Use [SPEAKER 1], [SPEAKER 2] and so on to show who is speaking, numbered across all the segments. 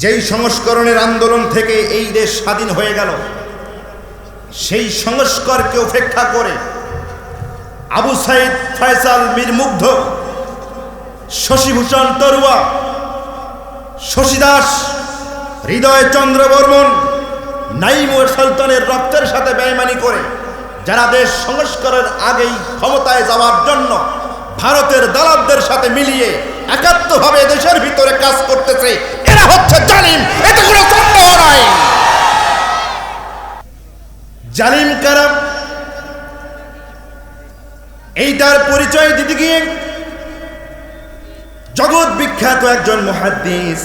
[SPEAKER 1] যেই সংস্করণের আন্দোলন থেকে এই দেশ স্বাধীন হয়ে গেল, সেই সংস্কারকে উপেক্ষা করে আবু সাইদ ফয়সাল মীর মুগ্ধ, শশীভূষণ তরুয়া শশীদাস হৃদয় চন্দ্র বর্মন, নাইম ও সুলতানের রক্তের সাথে বেইমানি করে যারা দেশ সংস্কারের আগেই ক্ষমতায় যাওয়ার জন্য ভারতের দালালদের সাথে মিলিয়ে একাত্মভাবে দেশের ভিতরে কাজ করতেছে, এরা হচ্ছে জালিম, এতে কোনো সন্দেহ নাই। জালিম কারা? এইটার পরিচয় দিতে গিয়ে জগৎ বিখ্যাত একজন মহাদ্দিস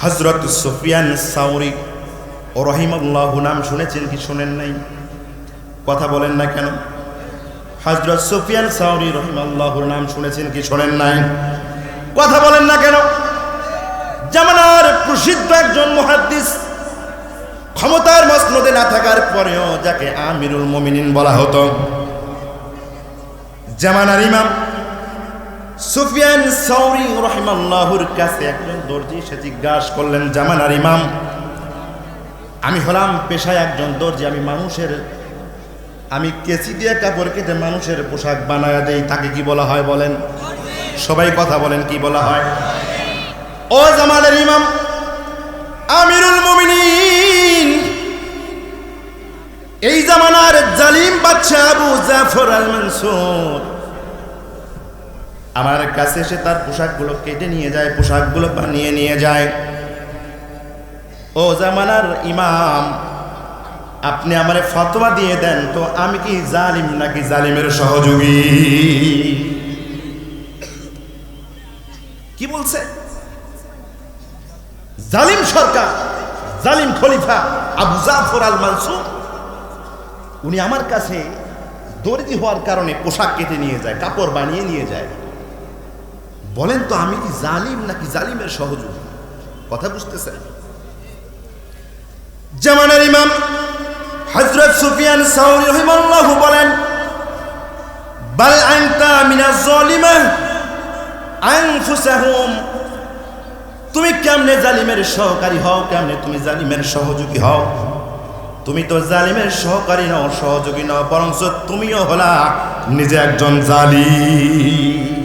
[SPEAKER 1] হজরত সুফিয়ান সাউরি, ও রহিমুল্লাহ নাম শুনেছেন কি শোনেন নাই? কথা বলেন না কেন? হজরত সুফিয়ান সাউরি রহিমাল্লাহুর নাম শুনেছেন কি শোনেন নাই? কথা বলেন না কেন? জামানার প্রসিদ্ধ একজন মহাদ্দিস ক্ষমতার মসনদে না থাকার পরেও যাকে আমিরুল মমিনিন বলা হতো। জামানার ইমাম সুফিয়ান সৌরি রহিমাল্লাহুর কাছে একজন দর্জি সে জিজ্ঞাসা করলেন, জামানার ইমাম, আমি হলাম পেশায় একজন দর্জি, আমি মানুষের আমি কেচি দিয়ে কাপড় কেটে মানুষের পোশাক বানায় দেই, তাকে কি বলা হয় বলেন? সবাই কথা বলেন, কি বলা হয়? ও জামালের ইমাম, আমিরুল মুমিনিন, এই জামানার জালিম বাচ্চা আবু জাফর আল মনসুর আমার কাছে এসে তার পোশাকগুলো কেটে নিয়ে যায়, পোশাকগুলো বানিয়ে নিয়ে যায়। ও জামানার ইমাম আপনি আমারে ফতোয়া দিয়ে দেন, তো আমি কি জালিম নাকি জালিমের সহযোগী? কি বলছে? জালিম সরকার, জালিম খলিফা আবু জাফর আল মানসুর উনি আমার কাছে দর্জি হওয়ার কারণে পোশাক কেটে নিয়ে যায়, কাপড় বানিয়ে নিয়ে যায়। বলেন তো আমি কি জালিম নাকি জালিমের সহযোগী? কথা বুঝতেছেন? জামানের ইমাম হজরত সুফিয়ান সাউরি রহিমাল্লাহু বলেন বাল আনতা মিনাজ জালিমা আনফুসাহুম তুমি কেমনে জালিমের সহকারী হও কেমনে তুমি জালিমের সহযোগী হও তুমি তো জালিমের সহকারী নও সহযোগী নও বরং তুমিও হলা নিজে একজন জালিম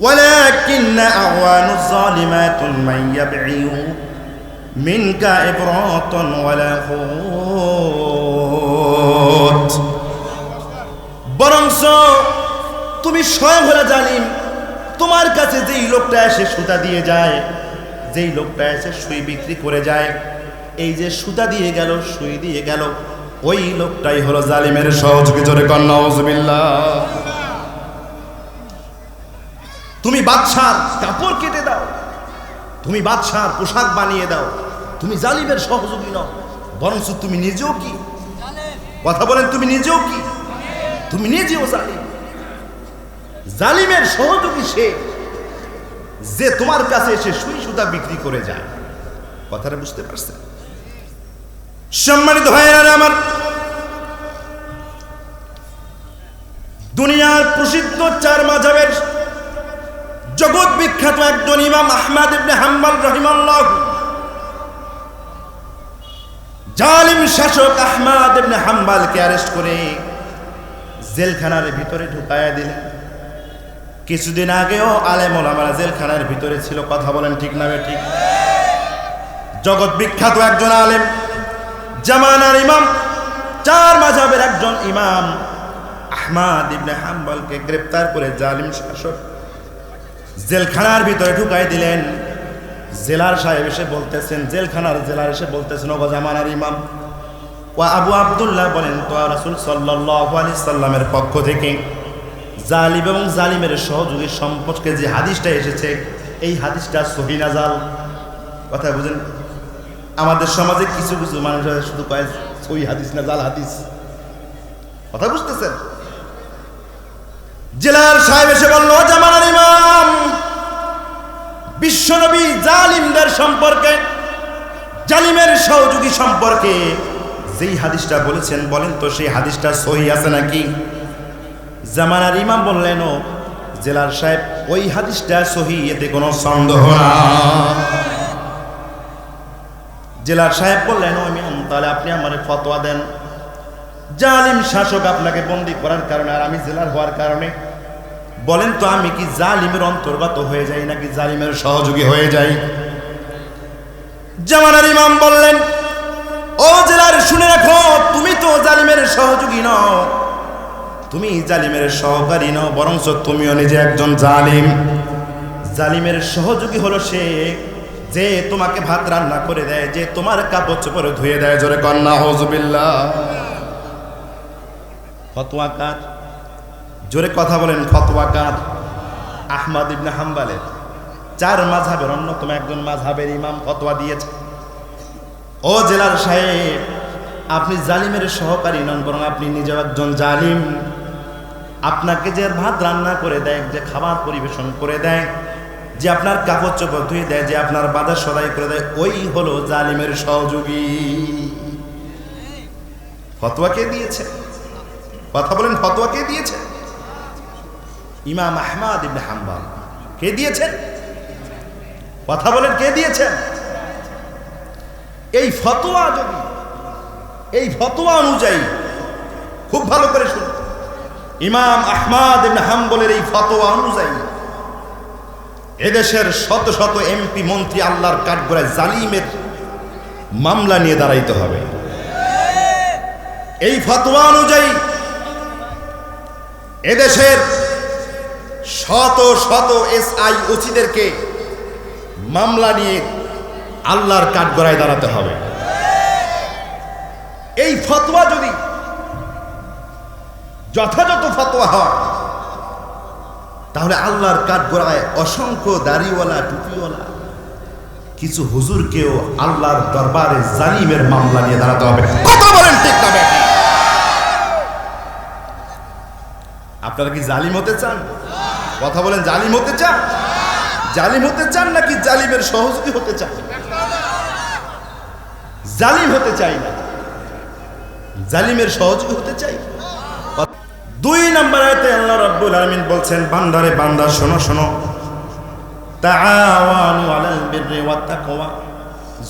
[SPEAKER 1] ولكن أعوان الظالمات من يبعي منك إبراط ولا خوت বরংস তুমি স্বয়ং হলে জালিম তোমার কাছে যেই লোকটা এসে সুতা দিয়ে যায় যেই লোকটা এসে সুই বিক্রি করে যায় এই যে সুতা দিয়ে গেল সুই দিয়ে গেল ওই লোকটাই হলো জালিমের সহযোগী জোরে কন্যা তুমি বাদশার কাপড় কেটে দাও তুমি বাদশার পোশাক বানিয়ে দাও। তুমি জালিমের সহযোগী নও। বরঞ্চ তুমি নিজেও কি? কথা বলেন, তুমি নিজেও কি? তুমি নিজেও জালিম। জালিমের সহযোগী সে যে তোমার কাছে এসে সুই সুতা বিক্রি করে যায়। কথাটা বুঝতে পারছেন? সম্মানিত ভাইয়েরা, আমার দুনিয়ার প্রসিদ্ধ চার মাঝাবের জগৎ বিখ্যাত একজন ইমাম আহমদ ইবনে হাম্বল রহিমাল্লাহ জালিম শাসক আহমদ ইবনে হাম্বালকে অ্যারেস্ট করে জেলখানার ভিতরে ঢুকায়া দিলেন। কিছুদিন আগেও আলেম ওলামারা জেলখানার ভিতরে ছিল, কথা বলেন ঠিক না ঠিক? জগৎ বিখ্যাত একজন আলেম, জামানার ইমাম, চার মাঝাবের একজন ইমাম আহমাদ ইবনে হাম্বলকে গ্রেপ্তার করে জালিম শাসক জেলখানার ভিতরে ঢুকাই দিলেন। জেলার সাহেব এসে বলতেছেন, জেলখানার জেলার এসে বলতেছেন ও জামানার ইমাম। ও আবু আবদুল্লাহ বলেন, তো রাসুল সাল্লাহ সাল্লামের পক্ষ থেকে জালিম এবং জালিমের সহযোগীর সম্পর্কে যে হাদিসটা এসেছে, এই হাদিসটা সহিনা জাল? কথা বুঝেন? আমাদের সমাজে কিছু কিছু মানুষ শুধু কয়, সহি হাদিস না জাল হাদিস? কথা বুঝতেছেন? জেলার সাহেব এসে বলল জামানার বিশ্বনবী জালিমদের সম্পর্কে, জালিমের সহযোগী সম্পর্কে যেই হাদিসটা বলেছেন, বলেন তো সেই হাদিসটা সহি আছে নাকি? জামানার ইমাম বললেন, ও জেলার সাহেব, ওই হাদিসটা সহি, এতে কোনো সন্দেহ না। জেলার সাহেব বললেন, ও ইমাম, তাহলে আপনি আমার ফতোয়া দেন। জালিম শাসক আপনাকে বন্দি করার কারণে, আর আমি জেলার হওয়ার কারণে বলেন তো আমি কি জালিমের অন্তর্গত হয়ে যাই নাকি জালিমের সহযোগী হয়ে যাই? জামানার ইমাম বললেন, ও জেলার শুনে রাখো, তুমি তো জালিমের সহযোগী নও। তুমি জালিমের সহকারী নও, বরঞ্চ তুমিও নিজে একজন জালিম। জালিমের সহযোগী হলো সে যে তোমাকে ভাত রান্না করে দেয়, যে তোমার কাপড় চোপড় ধুয়ে দেয়। জোরে কন্যা হজবিল্লা ফতোয়া কার? জোরে কথা বলেন ফতোয়া কার আহমদ ইবনে হাম্বালের। চার মাঝহাবের, অন্যতম একজন মাঝহাবের ইমাম ফতোয়া দিয়েছে। ও জেলার সাহেব, আপনি জালিমের সহকারী নন বরং আপনি নিজেও একজন জালিম। আপনাকে যে ভাত রান্না করে দেয়, যে খাবার পরিবেশন করে দেয়, যে আপনার কাপড় চোপড় ধুয়ে দেয়, যে আপনার বাজার সদাই করে দেয়, ওই হলো জালিমের সহযোগী। ফতোয়া কে দিয়েছে? কথা বলেন, ফতোয়া কে দিয়েছে? ইমাম আহমাদ ইবনে হাম্বাল। কে দিয়েছেন? কথা বলেন, কে দিয়েছেন? এই ফতোয়া যদি, এই ফতোয়া অনুযায়ী খুব ভালো করে শুনুন। ইমাম আহমাদ ইবনে হাম্বলের এই ফতোয়া অনুযায়ী এদেশের শত শত এমপি, মন্ত্রী আল্লাহর কাঠগড়ায় জালিমের মামলা নিয়ে দাঁড়াইতে হবে। এই ফতোয়া অনুযায়ী এদেশের শত শত এস আই ওসিদেরকে মামলা নিয়ে আল্লাহর কাঠগড়ায় দাঁড়াতে হবে। এই ফতোয়া যদি যথাযথ ফতোয়া হয়, তাহলে আল্লাহর কাঠগড়ায় অসংখ্য দাড়িওয়ালা, টুপিওয়ালা, কিছু হুজুরকেও আল্লাহর দরবারে জালিমের মামলা নিয়ে দাঁড়াতে হবে। কথা বলেন ঠিক না আপনারা কি জালিম হতে চান? কথা বলেন, জালিম হতে চান? জালিম হতে চান নাকি জালিমের সহযোগী হতে চান? জালিম হতে চাই না। জালিমের সহযোগী হতে চাই? দুই নম্বর আয়তে আল্লাহ রাব্বুল আলামিন বলছেন, বান্দারে, বান্দা, শোনো শোনো। তাআওয়ানু আলাল বিররি ওয়াত তাকওয়া।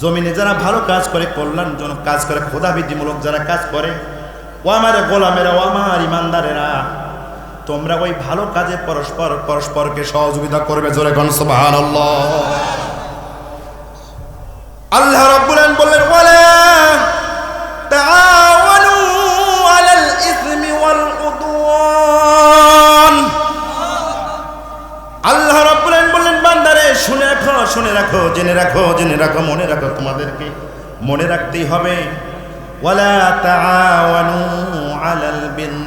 [SPEAKER 1] জমিনে যারা ভালো কাজ করে, কল্যাণজনক কাজ করে, খোদাবিধিমূলক যারা কাজ করে, ও আমার গোলামেরা, ও আমার ইমানদারেরা তোমরা ওই ভালো কাজে পরস্পর, পরস্পরকে সহযোগিতা করবে জোরে আল্লাহ রাব্বুল বললেন উদওয়ান। আল্লাহ রাব্বুল বললেন, বান্দারে, শুনে রাখো শুনে রাখো, জেনে রাখো জেনে রাখো, মনে রাখো তোমাদেরকে, মনে রাখতেই হবে। ওয়ালা তাআওয়ানু আলাল বিররি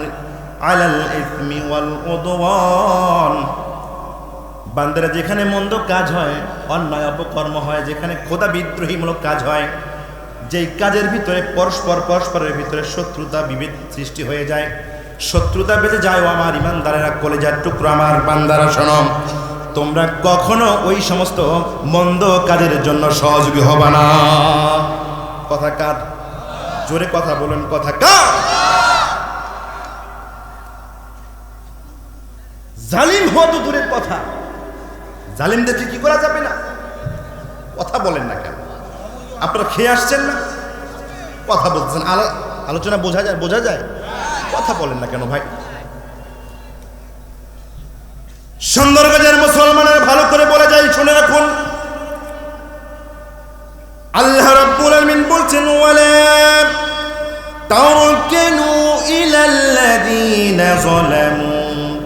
[SPEAKER 1] আলাল ইসমি বান্দারা যেখানে মন্দ কাজ হয়, অন্যায় অপকর্ম হয়, যেখানে খোদা বিদ্রোহীমূলক কাজ হয়, যেই কাজের ভিতরে পরস্পর পরস্পরের ভিতরে শত্রুতা বিভেদ সৃষ্টি হয়ে যায়। শত্রুতা বেঁধে যায়, ও আমার ইমানদারেরা কলেজার টুকরো আমার। বান্দারা শোনম তোমরা কখনো ওই সমস্ত মন্দ কাজের জন্য সহযোগী হবা না। কথা কার? জোরে কথা বলেন, কথা কার জালিম হওয়া তো দূরের কথা। জালিমদেরকে কি করা যাবে না? কথা বলেন না কেন? আপনারা খেয়ে আসছেন না? কথা বলছেন। আলো- আলোচনা বোঝা যায় বোঝা যায়? কথা বলেন না কেন ভাই? সুন্দরগঞ্জের মুসলমানের ভালো করে বলে যায়, শুনে রাখুন। আল্লাহ রাব্বুল আলামিন বলছেন, ওয়ালা তারকানু ইলাল্লাযীনা যালামু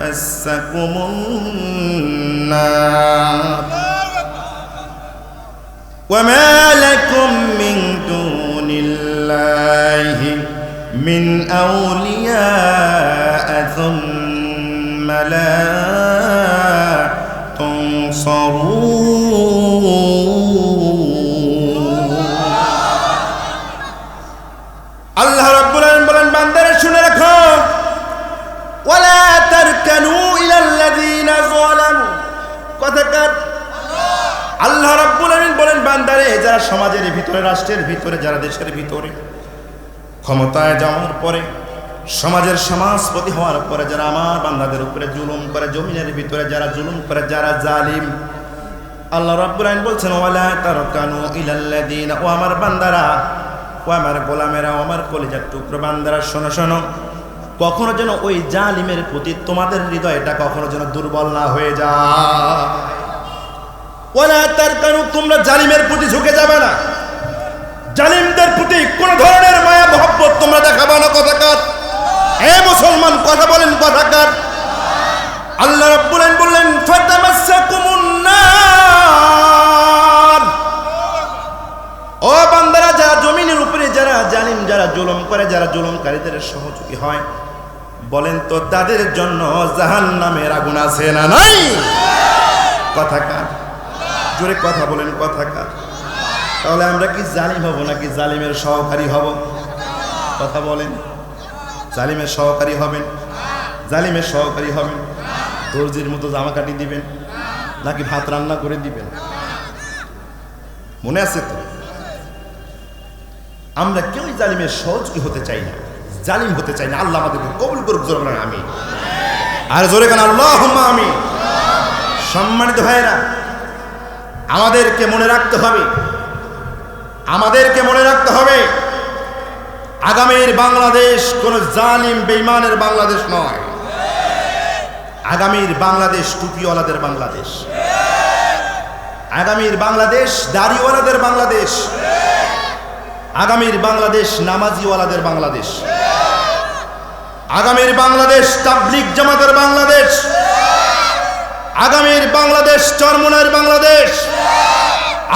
[SPEAKER 1] فتمسكم النار. وما لكم من دون الله من أولياء ثم لا تنصرون. বান্দারে যারা সমাজের ভিতরে, রাষ্ট্রের ভিতরে, যারা দেশের ভিতরে ক্ষমতায় যাওয়ার পরে, সমাজের সমাজপতি হওয়ার পরে, যারা আমার বান্দাদের উপরে জুলুম করে, জমিনের ভিতরে যারা জুলুম করে, যারা জালিম, আল্লাহ রাব্বুল আলামিন বলছেন, ওয়ালা তারকানু ইলাল্লাযিনা আমার বান্দারা, ও আমার গোলামেরা, ও আমার কলিজার টুকরো বান্দারা, শোনো শোনো, কখনো যেন ওই জালিমের প্রতি তোমাদের হৃদয়টা কখনো যেন দুর্বল না হয়ে যায়। তারকানু তোমরা জালিমের প্রতি ঝুঁকে যাবে না। জালিমদের প্রতি কোন ধরনের মায়া, মহব্বত তোমরা দেখাবে না কথাকার হে মুসলমান, কথা বলেন কথাকার আল্লাহ রাব্বুল বললেন, ফাতামাসসাকুমুন নার। জমিনের উপরে, যারা জালিম, যারা করে, যারা সহযোগী হয়, বলেন তো তাদের জন্য জাহান্নামের আগুন আছে না নাই? কথাকার জোরে কথা বলেন কথাকার তাহলে আমরা কি জালিম হব নাকি জালিমের সহকারী হব? কথা বলেন। জালিমের সহকারী হবেন? জালিমের সহকারী হবেন? দর্জির মতো জামা কাটি দিবেন? নাকি ভাত রান্না করে দিবেন? মনে আছে তো? আমরা কেউই জালিমের সহযোগী হতে চাই না, জালিম হতে চাই না। আল্লাহ আমাদেরকে কবুল করুক, জোরে আমি আর জোরে কেন আল্লাহ আমি সম্মানিত ভাইয়েরা আমাদেরকে মনে রাখতে হবে। আমাদেরকে মনে রাখতে হবে, আগামীর বাংলাদেশ কোন জালিম বেইমানের বাংলাদেশ নয়। আগামীর বাংলাদেশ টুপিওয়ালাদের বাংলাদেশ। আগামীর বাংলাদেশ দাড়িওয়ালাদের বাংলাদেশ। আগামীর বাংলাদেশ নামাজিওয়ালাদের বাংলাদেশ। আগামীর বাংলাদেশ তাবলিক জামাতের বাংলাদেশ। আগামীর বাংলাদেশ চরমনের বাংলাদেশ।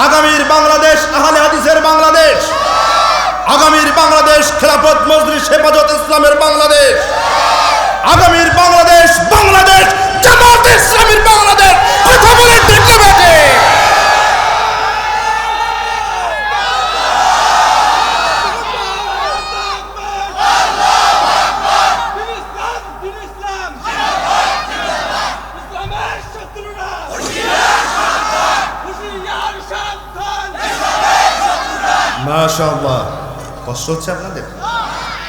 [SPEAKER 1] আগামীর বাংলাদেশ আহলে হাদিসের বাংলাদেশ। আগামীর বাংলাদেশ খেলাফত মজলিস হেফাজত ইসলামের বাংলাদেশ। আগামীর বাংলাদেশ বাংলাদেশ জামাত ইসলামের বাংলাদেশ। কথা বলে ঠিক মাশাআল্লাহ। কষ্ট হচ্ছে আপনাদের?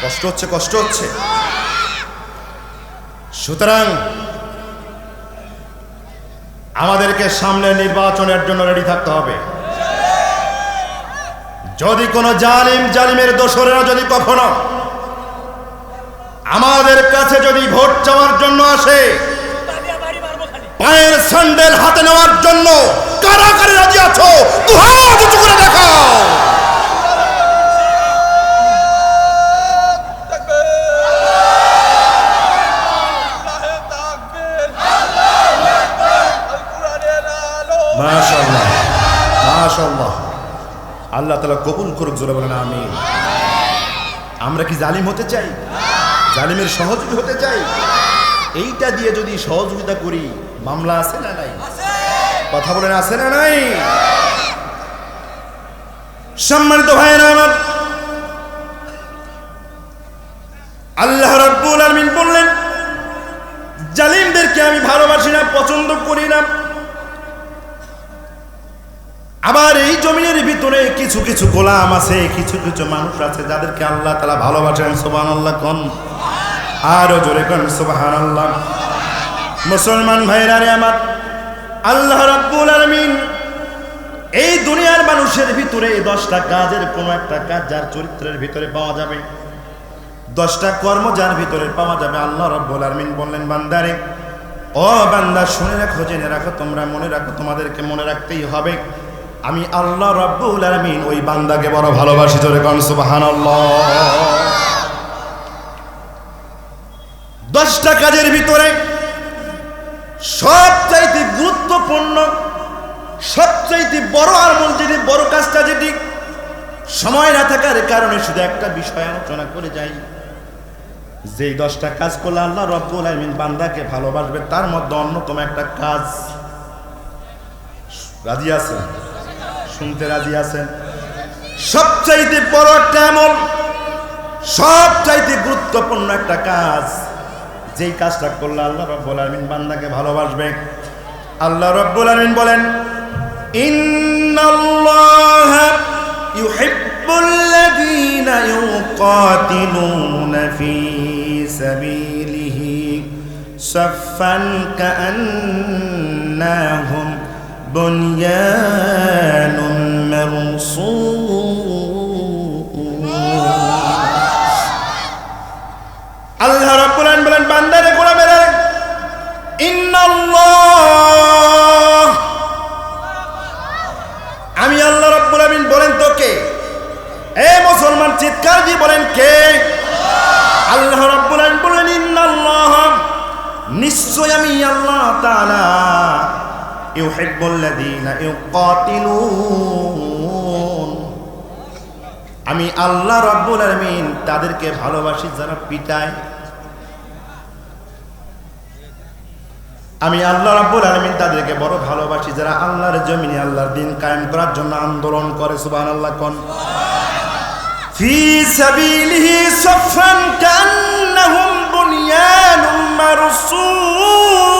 [SPEAKER 1] কষ্ট হচ্ছে কষ্ট হচ্ছে। সুতরাং আমাদেরকে সামনে নির্বাচনের জন্য রেডি থাকতে হবে। যদি কোনো জালিম, জালিমের দোসরেরা যদি কখনো আমাদের কাছে যদি ভোট চাওয়ার জন্য আসে, পায়ের স্যান্ডেল হাতে নেওয়ার জন্য কারা কারা রাজি আছো দেখাও। মাশাআল্লাহ মাশাল্লাহ আল্লাহ তালা কবুল করুক, জোরে বলেন আমি আমরা কি জালিম হতে চাই? জালিমের সহযোগী হতে চাই? এইটা দিয়ে যদি সহযোগিতা করি, মামলা আছে না নাই? কথা বলেন, আছে না নাই? সম্মানিত ভাইয়েরা আমার আবার এই জমিনের ভিতরে কিছু কিছু গোলাম আছে, কিছু কিছু মানুষ আছে যাদেরকে আল্লাহ তালা ভালোবাসেন সোবান আল্লাহ কন। আরও জোরে কন সোবাহান আল্লাহ মুসলমান ভাইরা রে আমার, আল্লাহ রাব্বুল আলামিন এই দুনিয়ার মানুষের ভিতরে এই দশটা কাজের কোনো একটা কাজ যার চরিত্রের ভিতরে পাওয়া যাবে। দশটা কর্ম যার ভিতরে পাওয়া যাবে, আল্লাহ রাব্বুল আলামিন বললেন বান্দারে ও বান্দা, শুনে রাখো, জেনে রাখো, তোমরা মনে রাখো, তোমাদেরকে মনে রাখতেই হবে। আমি আল্লাহ রাব্বুল আলামিন ওই বান্দাকে বড় ভালোবাসি, জোরে কন সুবহানাল্লাহ। দশটা কাজের ভিতরে সবচাইতে গুরুত্বপূর্ণ, সবচাইতে বড় আমল যেটি, বড় কাজটা যেটি, সময় না থাকার কারণে শুধু একটা বিষয় আলোচনা করে যাই। যেই দশটা কাজ করলে আল্লাহ রব্বুল আলমিন বান্দাকে ভালোবাসবে, তার মধ্যে অন্যতম একটা কাজ। রাজি আছেন? শুনতে রাজি আছেন? সবচাইতে বড় একটা আমল, সবচাইতে গুরুত্বপূর্ণ একটা কাজ, যেই কাজটা করলে আল্লাহ রব্বুল আলমিন বান্দাকে ভালোবাসবে। আল্লাহ রব্বুল আলমিন বলেন, ইন্নাল্লাহ ইউহিব্বুল بنيان مرصوص আল্লাহ রাব্বুল আলামিন বলেন বান্দারে গোলামেরা ইন্নাল্লাহ আমি আল্লাহ রাব্বুল আলামিন বলেন তো কে এ মুসলমান চিৎকার দিয়ে বলেন কে আল্লাহ রাব্বুল আলামিন বলেন ইন্নাল্লাহ নিশ্চয় আমি আল্লাহ তাআলা ইউহিব্বুল্লাযীনা ইউকাতিলুন আমি আল্লাহ রব্বুল আলমিন তাদেরকে ভালোবাসি যারা পিটায় আমি আল্লাহ রব্বুল আলমিন তাদেরকে বড় ভালোবাসি যারা আল্লাহর জমিনে আল্লাহর দিন কায়েম করার জন্য আন্দোলন করে সুবাহ আল্লাহ কন في سبيله صفا كأنهم بنيان مرصوص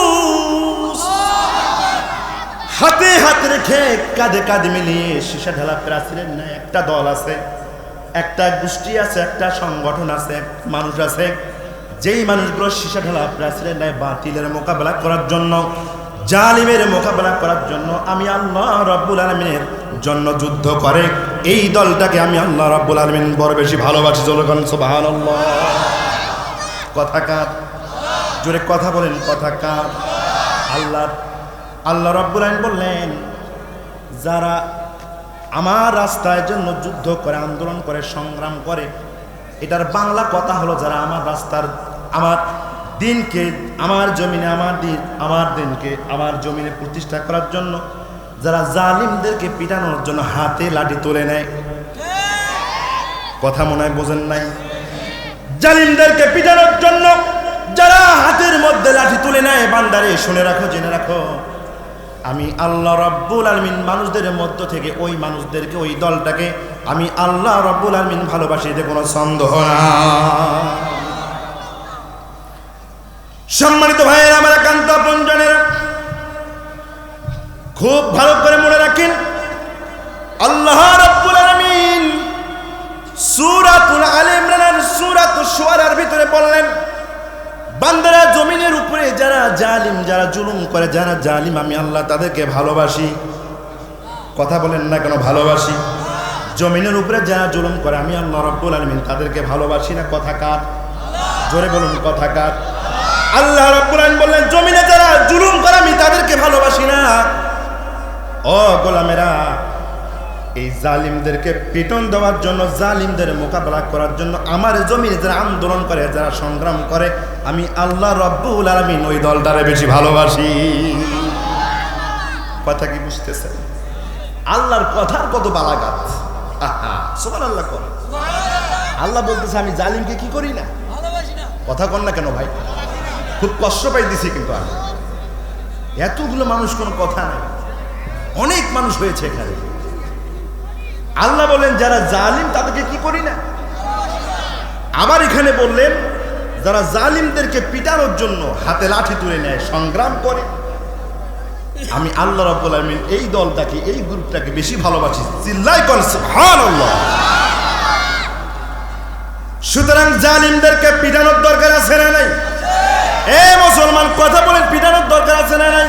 [SPEAKER 1] হাতে হাত রেখে কাঁধে কাঁধে মিলিয়ে সীসা ঢালা প্রাচীরের ন্যায় একটা দল আছে, একটা গোষ্ঠী আছে, একটা সংগঠন আছে, মানুষ আছে। যেই মানুষগুলো সীসা ঢালা প্রাচীরের ন্যায় বাতিলের মোকাবেলা করার জন্য, জালিমের মোকাবেলা করার জন্য আমি আল্লাহ রব্বুল আলমিনের জন্য যুদ্ধ করে, এই দলটাকে আমি আল্লাহ রব্বুল আলমিন বড় বেশি ভালোবাসি, জনগণ সোবাহান কথা কার? জোরে কথা বলেন, কথা কার? আল্লাহ আল্লাহ রব্বুল আলমিন বললেন, যারা আমার রাস্তায় জন্য যুদ্ধ করে, আন্দোলন করে, সংগ্রাম করে, এটার বাংলা কথা হলো যারা আমার রাস্তার, আমার দিনকে, আমার জমিনে, আমার দিন, আমার দিনকে, আমার জমিনে প্রতিষ্ঠা করার জন্য, যারা জালিমদেরকে পিটানোর জন্য হাতে লাঠি তুলে নেয়। কথা মনে হয় বোঝেন নাই? জালিমদেরকে পিটানোর জন্য যারা হাতের মধ্যে লাঠি তুলে নেয়, বান্দারে, শুনে রাখো, জেনে রাখো। আমি আল্লাহ রব্বুল আলমিন মানুষদের মধ্য থেকে ওই মানুষদেরকে, ওই দলটাকে আমি আল্লাহ রব্বুল আলমিন ভালোবাসি এতে কোনো সন্দেহ না। সম্মানিত ভাইয়ের, আমার একান্ত আপনজনের খুব ভালো করে মনে রাখেন, আল্লাহ রব্বুল আলমিন সুরাতুল আল ইমরানের সুরাতুল শুয়ারার ভিতরে বললেন বান্দারা জমিনের উপরে যারা জালিম, যারা জুলুম করে, যারা জালিম, আমি আল্লাহ তাদেরকে ভালোবাসি। কথা বলেন না কেন, ভালোবাসি। জমিনের উপরে যারা জুলুম করে, আমি আল্লাহ রব্বুল আলমিন তাদেরকে ভালোবাসি না, কথা কার? জোরে বলুন, কথা কার? আল্লাহ রব্বুল আলমিন বললেন, জমিনে যারা জুলুম করে, আমি তাদেরকে ভালোবাসি না। ও গোলামেরা এই জালিমদেরকে পিটন দেওয়ার জন্য, জালিমদের মোকাবেলা করার জন্য আমার জমিনে যারা আন্দোলন করে, যারা সংগ্রাম করে, আমি আল্লাহ রব্বুল আলমিন ওই দলটারে বেশি ভালোবাসি। কথা কি বুঝতেছেন? আল্লাহর কথার কত বালাগাত আল্লাহ কর। আল্লাহ বলতেছে, আমি জালিমকে কি করি না? কথা কর না কেন ভাই? খুব কষ্ট পাই দিছি কিন্তু আমি। এতগুলো মানুষ কোনো কথা নাই। অনেক মানুষ হয়েছে এখানে। আল্লাহ বলেন যারা জালিম, তাদেরকে কি করি না? আবার এখানে বললেন, যারা জালিমদেরকে পিটানোর জন্য হাতে লাঠি তুলে নেয়, সংগ্রাম করে। আমি আল্লাহ রাব্বুল আলামিন এই দলটাকে, এই গ্রুপটাকে বেশি ভালোবাসি। চিল্লাই সুতরাং জালিমদেরকে পিটানোর দরকার আছে না নাই? এ মুসলমান, কথা বলেন, পিটানোর দরকার আছে না নাই?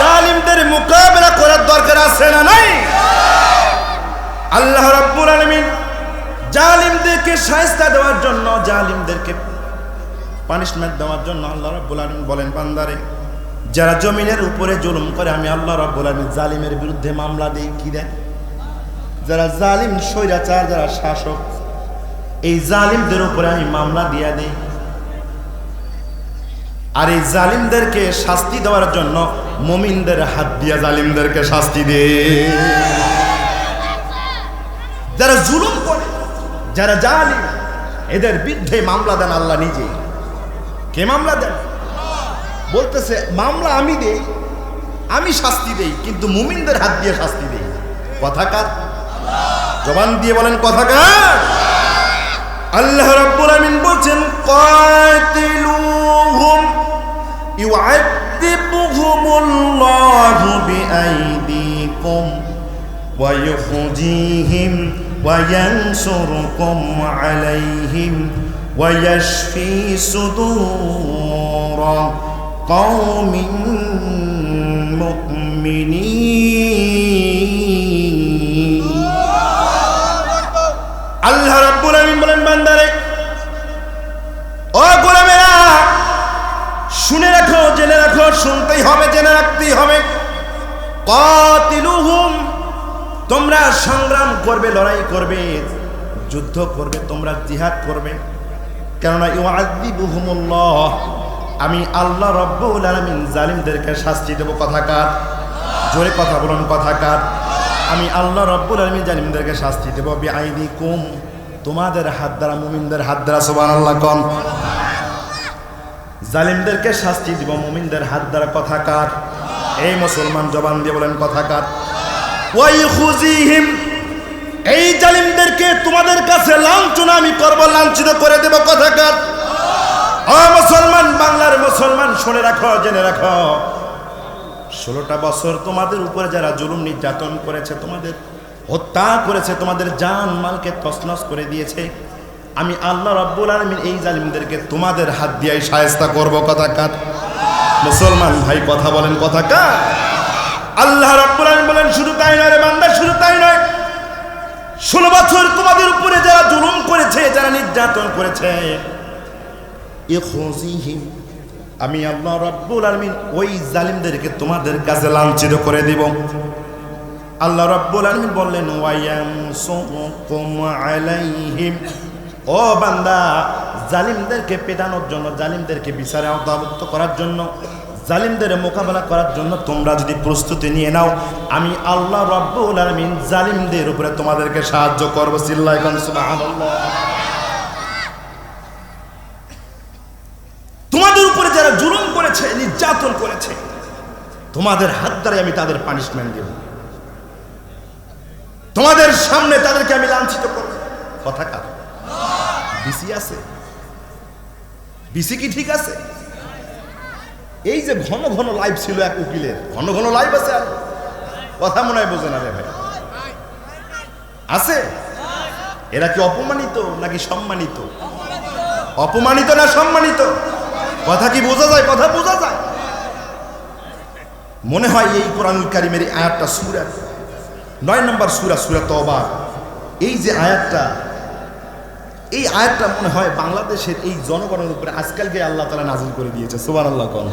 [SPEAKER 1] জালিমদের মোকাবেলা করার দরকার আছে না নাই? আল্লাহ রাব্বুল আলামিন জালিমদেরকে শায়েস্তা দেওয়ার জন্য, জালিমদেরকে পানিশমেন্ট দেওয়ার জন্য আল্লাহ রাব্বুল আলামিন বলেন, বান্দারে, যারা জমিনের উপরে জুলুম করে, আমি আল্লাহ রাব্বুল আলামিন জালিমের বিরুদ্ধে মামলা দিই, কি দেয় যারা জালিম, স্বৈরাচার, যারা শাসক, এই জালিমদের উপরে আমি মামলা দিয়া দিই। আর এই জালিমদেরকে শাস্তি দেওয়ার জন্য মমিনদের হাত দিয়া জালিমদেরকে শাস্তি দে যারা জুলুম করে, যারা জালিম, এদের বিরুদ্ধে মামলা দেন আল্লাহ নিজে কে মামলা দেন? বলতেছে, মামলা আমি দেই, আমি শাস্তি দেই, কিন্তু মুমিনদের হাত দিয়ে শাস্তি দেই। কথা কার? জবান দিয়ে বলেন, কথা কার? আল্লাহ রাব্বুল আমিন বলছেন, কাতিলুহুম ইউআযিবুহুমুল্লাহু বিআইদিকুম। ওয়া ইউখজিহিম ওয়া ইয়ানসুরুকুম আলাইহিম ويشفي صدور قوم مؤمنين আল্লাহ রাব্বুল আলামিন বলেন বান্দারে ও গোলামেরা শুনে রাখো জেনে রাখো শুনতেই হবে জেনে রাখতেই হবে কাতিলুহুম তোমরা সংগ্রাম করবে, লড়াই করবে, যুদ্ধ করবে, তোমরা জিহাদ করবে। কেননা ইউআযিবুহুমুল্লাহ, আমি আল্লাহ রব্বুল আলমিন জালিমদেরকে শাস্তি দেব কথাকার জোরে কথা বলুন কথাকার আমি আল্লাহ রব্বুল আলামিন জালিমদেরকে শাস্তি দেবো দেব কুম তোমাদের হাত দ্বারা, মুমিনদের হাত দ্বারা, সুবহানাল্লাহ কম জালিমদেরকে শাস্তি দিব, মুমিনদের হাত দ্বারা কথাকার এই মুসলমান জবান দিয়ে বলেন কথাকার এই জালিমদেরকে তোমাদের কাছে লাঞ্ছনা আমি করব, লাঞ্ছিত করে দেব কথাকার। মুসলমান, বাংলার মুসলমান, শুনে রাখো, জেনে রাখো। ষোলোটা বছর তোমাদের উপরে যারা জুলুম নির্যাতন করেছে, তোমাদের হত্যা করেছে, তোমাদের জান মালকে তসনস করে দিয়েছে, আমি আল্লাহ রব্বুল আলমিন এই জালিমদেরকে তোমাদের হাত দিয়ে সায়স্তা করব কথা কার মুসলমান ভাই, কথা বলেন কথা কার আল্লাহ বলেন, শুধু তাই নয় বান্দা, শুধু তাই নয়। ষোলো বছর তোমাদের উপরে যারা জুলুম করেছে, যারা নির্যাতন করেছে আমি আল্লাহ রব্বুল আলমিন ওই জালিমদেরকে তোমাদের কাছে লাঞ্ছিত করে দিব। আল্লাহ রব্বুল আলমিন বললেন ও বান্দা, জালিমদেরকে পেটানোর জন্য, জালিমদেরকে বিচারে আওতাভুক্ত করার জন্য জালিমদের মোকাবেলা করার জন্য তোমরা যদি প্রস্তুতি নিয়ে নাও, আমি আল্লাহ রব্বুল আলমিন জালিমদের উপরে তোমাদেরকে সাহায্য করব তোমাদের উপরে যারা জুলুম করেছে, নির্যাতন করেছে, তোমাদের হাত দ্বারাই আমি তাদের পানিশমেন্ট দেব। তোমাদের সামনে তাদেরকে আমি লাঞ্ছিত করব। কথা কার? বিসি আছে? বিসি কি ঠিক আছে? এই যে ঘন ঘন লাইভ ছিল এক উকিলের, ঘন ঘন লাইভ আছে আর? কথা মনে হয় বোঝে না রে ভাই। আছে? এরা কি অপমানিত নাকি সম্মানিত? অপমানিত না সম্মানিত? কথা কি বোঝা যায়? কথা বোঝা যায়। মনে হয় এই কোরআনুল কারিমের আয়াতটা সুরা। নয় নম্বর সুরা সুরা তবা এই যে আয়াতটা এই আয়াতটা মনে হয় বাংলাদেশের এই জনগণের উপরে আজকালকে আল্লাহ তালা নাজিল করে দিয়েছে। সুবান আল্লাহ কন।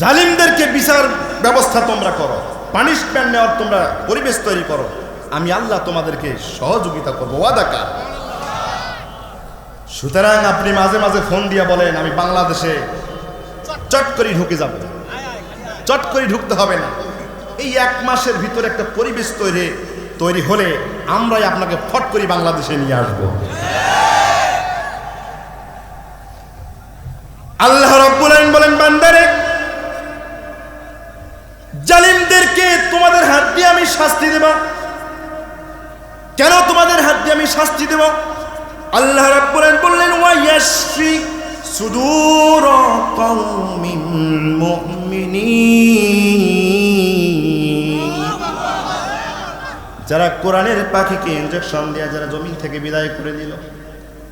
[SPEAKER 1] জালিমদেরকে বিচার ব্যবস্থা তোমরা করো পানিশমেন্ট নেওয়ার তোমরা পরিবেশ তৈরি করো। আমি আল্লাহ তোমাদেরকে সহযোগিতা করব। ওয়াদাকা সুতরাং আপনি মাঝে মাঝে ফোন দিয়ে বলেন, আমি বাংলাদেশে চট করে ঢুকে যাব। চট করে ঢুকতে হবে না। এই এক মাসের ভিতরে একটা পরিবেশ তৈরি তৈরি হলে আমরাই আপনাকে ফট করে বাংলাদেশে নিয়ে আসব। আল্লাহ রব্বুল বলেন, বান্দারে, জালিমদেরকে তোমাদের হাত দিয়ে আমি শাস্তি দেব। কেন তোমাদের হাত দিয়ে আমি শাস্তি দেব? আল্লাহ রাব্বুল বললেন ওয়া ইয়াশফি সুদূর কওমিন মুমিনিন। যারা কোরআনের পাখিকে ইনজেকশন দিয়ে যারা জমিন থেকে বিদায় করে দিল,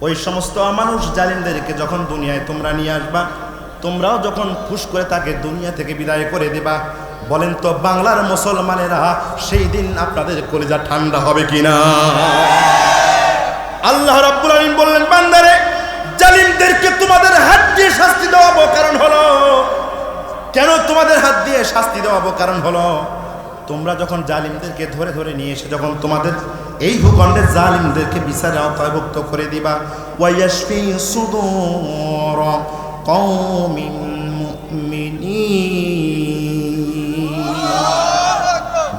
[SPEAKER 1] ওই সমস্ত মানুষ জালিমদেরকে যখন দুনিয়ায় তোমরা নিয়ে আসবা, তোমরাও যখন খুশ করে তাকে দুনিয়া থেকে বিদায় করে দিবা, বলেন তো বাংলার মুসলমানেরা সেই দিন আপনাদের কলিজা ঠান্ডা হবে কিনা? আল্লাহ রাব্বুল আলামিন বললেন, বান্দারে, জালিমদেরকে তোমাদের হাত দিয়ে শাস্তি দেওয়াবো কারণ হলো। কেন তোমাদের হাত দিয়ে শাস্তি দেওয়াবো কারণ হলো? তোমরা যখন জালিমদেরকে ধরে ধরে নিয়ে এসে যখন তোমাদের এই ভূখণ্ডের জালিমদেরকে বিচারে আওতাভুক্ত করে দিবা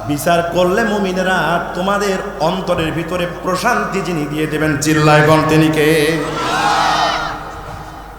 [SPEAKER 1] বিচার করলে মুমিনেরা তোমাদের অন্তরের ভিতরে প্রশান্তি যিনি দিয়ে দেবেন, চিল্লায় গণ তিনি কে?